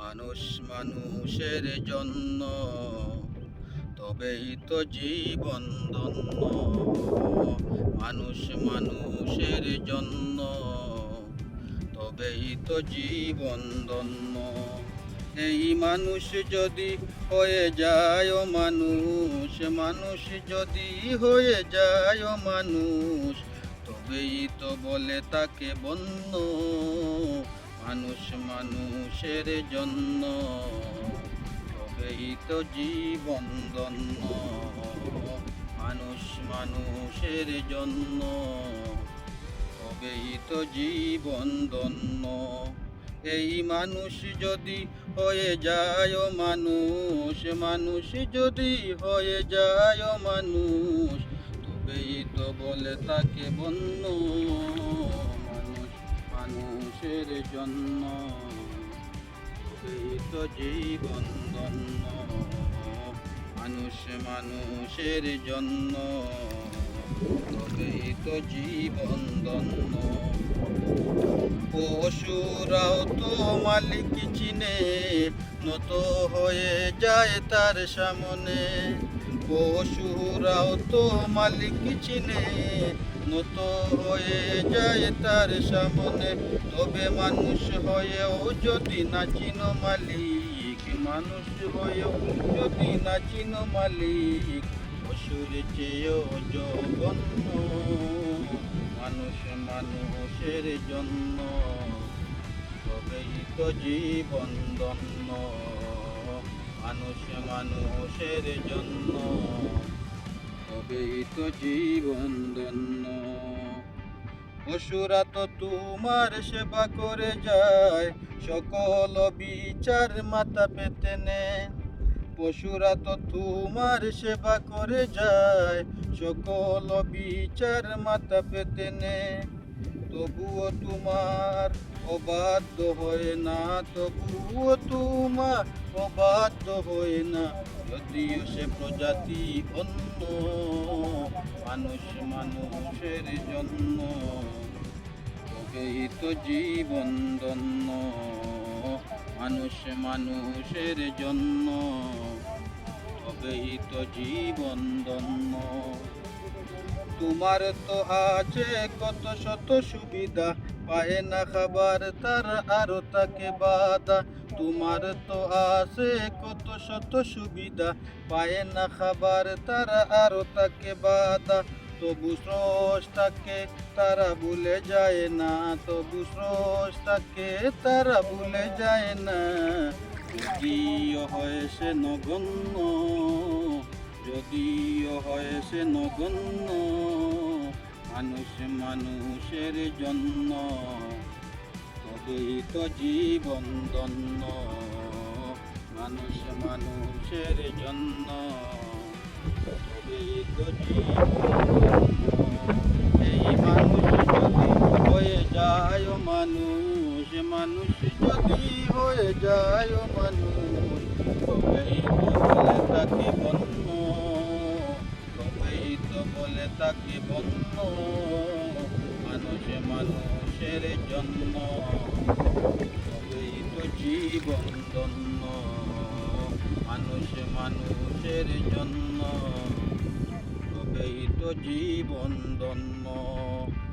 মানুষ মানুষের জন্য, তবেই তো জীবন ধন্য। মানুষ মানুষের জন্য, তবেই তো জীবন ধন্য। এই মানুষ যদি হয়ে যায় মানুষ মানুষ যদি হয়ে যায় মানুষ, তবেই তো বলে তাকে বন্য। মানুষ মানুষের জন্য তবেই তো জীবন ধন্য। মানুষ মানুষের জন্য তবেই তো জীবন ধন্য। এই মানুষ যদি হয়ে যায় মানুষ মানুষ যদি হয়ে যায় মানুষ, তবেই তো বলে তাকে বন্য। মানুষের জন্য। জীবন মানুষ মানুষের জন্য। তবেই তো জীবন ধন্য। পশুরাও তো মালিক চিনে, নত হয়ে যায় তার সামনে। পশুরাও তো মালিক চিনে, নত হয়ে যায় তার সামনে। তবে মানুষ হয়েও যদি না চিনো মালিক, মানুষ হয়েও যদি না চিনো মালিক, পশুর চেয়েও জঘন্য মানুষ মানুষের জন্য। তবেই তো জীবন ধন্য। মানুষ মানুষের জন্য। তবেই তো জীবন ধন্য। পশুরা তো তোমার সেবা করে যায়, সকল বিচার মাথা পেতে নেয় পশুরা তো তোমার সেবা করে যায়, সকল বিচার মাথা পেতে নে। তবুও তোমার অবাধ্য হয় না, তবুও তোমার অবাধ্য হয় না। যদিও সে প্রজাতি অন্য, মানুষ মানুষের জন্য, তবেই তো জীবন ধন্য, মানুষ মানুষের জন্য, তবেই তো জীবন ধন্য। তোমার তো আছে কত শত সুবিধা, পায় না খাবার তার আরও তাকে বাধা। তোমার তো আছে কত শত সুবিধা, পায় না খাবার তার আরও তাকে বাধা। তবু স্রষ্টাকে তারা ভুলে যায় না, তবু স্রষ্টাকে তারা ভুলে যায় না। যদিও হয় সে নগণ্য, যদিও হয় সে নগণ্য মানুষ মানুষের জন্য তবেই তো জীবন ধন্য মানুষ মানুষের জন্য তবেই তো জীবন। এই মানুষ যদি হয়ে যায় মানুষ মানুষ যদি হয়ে যায় মানুষ তবেই তো তাকে তো বলে তাকে বন্য মানুষ মানুষের তবেই তো জীবন ধন্য। মানুষ মানুষের জন্য। তবেই তো জীবন ধন্য।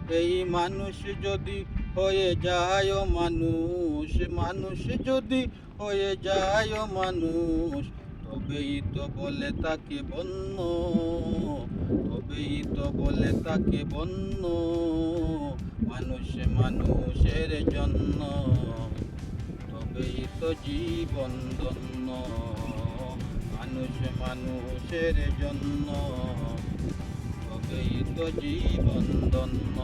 এই মানুষ যদি হয়ে যায় মানুষ মানুষ যদি হয়ে যায় মানুষ তবেই তো বলে তাকে বন্য, তবেই তো বলে তাকে বন্য, মানুষ মানুষের জন্য। তবেই তো জীবন ধন্য, মানুষ মানুষের জন্য। তবেই তো জীবন ধন্য।